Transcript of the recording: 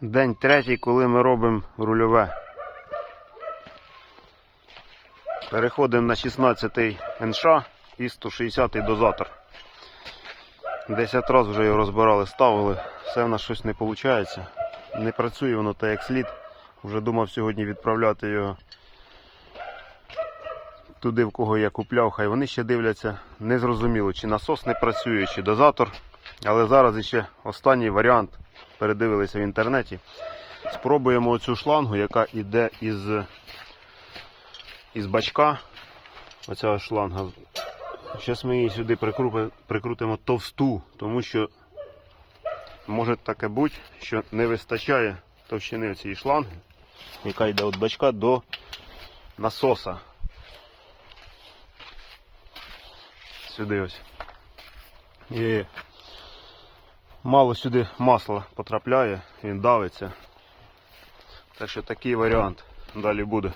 День третій, коли ми робимо рульове. Переходимо на 16-й НШ і 160-й дозатор. 10 разів вже його розбирали, ставили, все в нас щось не виходить. Не працює воно так як слід. Вже думав сьогодні відправляти його туди, в кого я купляв, хай вони ще дивляться. Незрозуміло, чи насос не працює, чи дозатор. Але зараз іще останній варіант. Передивилися в інтернеті. Спробуємо оцю шлангу, яка йде із, із бачка. Оця шланга. Зараз ми її сюди прикрутимо товсту, тому що може таке бути, що не вистачає товщини цієї шланги, яка йде від бачка до насоса. Сюди ось. І мало сюди масла потрапляє, він давиться. Так що такий варіант далі буде.